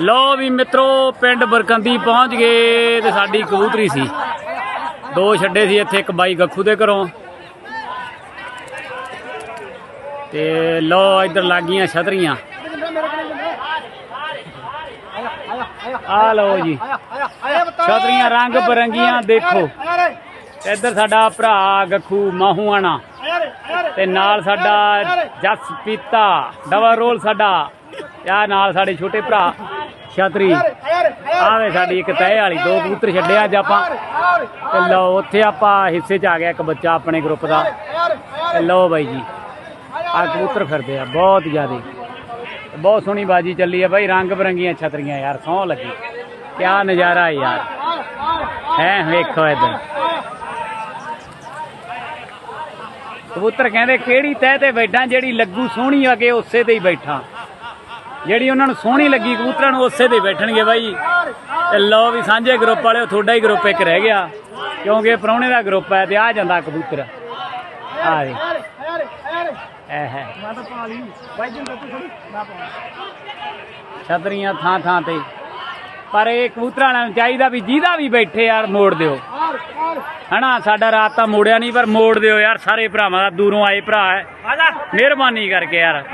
ਲੋ ਵੀ ਮਿੱਤਰੋ, ਪਿੰਡ ਬਰਕੰਦੀ ਪਹੁੰਚ ਗਏ ਤੇ ਸਾਡੀ ਕਬੂਤਰੀ ਸੀ। ਦੋ ਛੱਡੇ ਸੀ ਇੱਥੇ, ਇੱਕ ਬਾਈ ਗੱਖੂ ਦੇ ਘਰੋਂ। ਤੇ ਲਓ, ਇੱਧਰ ਲੱਗੀਆਂ ਛਤਰੀਆਂ। ਆ ਲਓ ਜੀ। ਛਤਰੀਆਂ ਰੰਗ ਬਰੰਗੀਆਂ, ਦੇਖੋ। ਇੱਧਰ ਸਾਡਾ ਭਰਾ ਗੱਖੂ ਮਾਹੂਆਣਾ ਤੇ ਨਾਲ ਸਾਡਾ ਜਸ ਪੀਤਾ, ਡਬਲ ਰੋਲ ਸਾਡਾ। ਆ ਨਾਲ ਸਾਡੇ ਛੋਟੇ ਭਰਾ। ਛਤਰੀ ਆਵੇ ਸਾਡੀ ਇੱਕ ਤਹਿ ਵਾਲੀ ਦੋ ਕਬੂਤਰ ਛੱਡੇ ਅੱਜ ਆਪਾਂ ਤੇ ਲਓ ਉੱਥੇ ਆਪਾਂ ਹਿੱਸੇ 'ਚ ਆ ਗਿਆ ਇੱਕ ਬੱਚਾ ਆਪਣੇ ਗਰੁੱਪ ਦਾ ਤੇ ਲਓ ਬਾਈ ਜੀ ਆ ਕਬੂਤਰ ਫਿਰਦੇ ਆ ਬਹੁਤ ਜ਼ਿਆਦੇ ਬਹੁਤ ਸੋਹਣੀ ਬਾਜੀ ਚੱਲੀ ਆ ਬਾਈ ਰੰਗ ਬਰੰਗੀਆਂ ਛਤਰੀਆਂ ਯਾਰ ਸੌ ਲੱਗੀ ਕਿਆ ਨਜ਼ਾਰਾ ਹੈ ਯਾਰ ਹੈ ਵੇਖੋ ਇੱਧਰ ਕਬੂਤਰ ਕਹਿੰਦੇ ਕਿਹੜੀ ਤਹਿ ਤੇ ਬੈਠਾ ਜਿਹੜੀ ਲੱਗੂ ਸੋਹਣੀ ਆ ਕੇ ਉਸੇ ਤੇ ਹੀ ਬੈਠਾ ਜਿਹੜੀ ਉਹਨਾਂ ਨੂੰ ਸੋਹਣੀ ਲੱਗੀ ਕਬੂਤਰਾਂ ਨੂੰ ਉਸੇ ਤੇ ਬੈਠਣਗੇ ਬਾਈ। ਤੇ ਲਓ ਵੀ ਸਾਂਝੇ ਗਰੁੱਪ ਵਾਲਿਓ ਤੁਹਾਡਾ ਹੀ ਗਰੁੱਪ ਇੱਕ ਰਹਿ ਗਿਆ। ਕਿਉਂਕਿ ਪ੍ਰਾਹੁਣੇ ਦਾ ਗਰੁੱਪ ਹੈ ਤੇ ਆ ਜਾਂਦਾ ਕਬੂਤਰ। ਆ ਹੈ। ਛਤਰੀਆਂ ਥਾਂ ਥਾਂ ਤੇ। ਪਰ ਇਹ ਕਬੂਤਰਾਂ ਵਾਲਿਆਂ ਨੂੰ ਚਾਹੀਦਾ ਵੀ ਜਿਹਦਾ ਵੀ ਬੈਠੇ ਯਾਰ ਮੋੜ ਦਿਓ। ਹਨਾ ਸਾਡਾ ਰਾਤ ਤਾਂ ਮੋੜਿਆ ਨਹੀਂ ਪਰ ਮੋੜ ਦਿਓ ਯਾਰ ਸਾਰੇ ਭਰਾਵਾਂ ਦਾ ਦੂਰੋਂ ਆਏ ਭਰਾ ਹੈ। ਮਿਹਰਬਾਨੀ ਕਰਕੇ ਯਾਰ।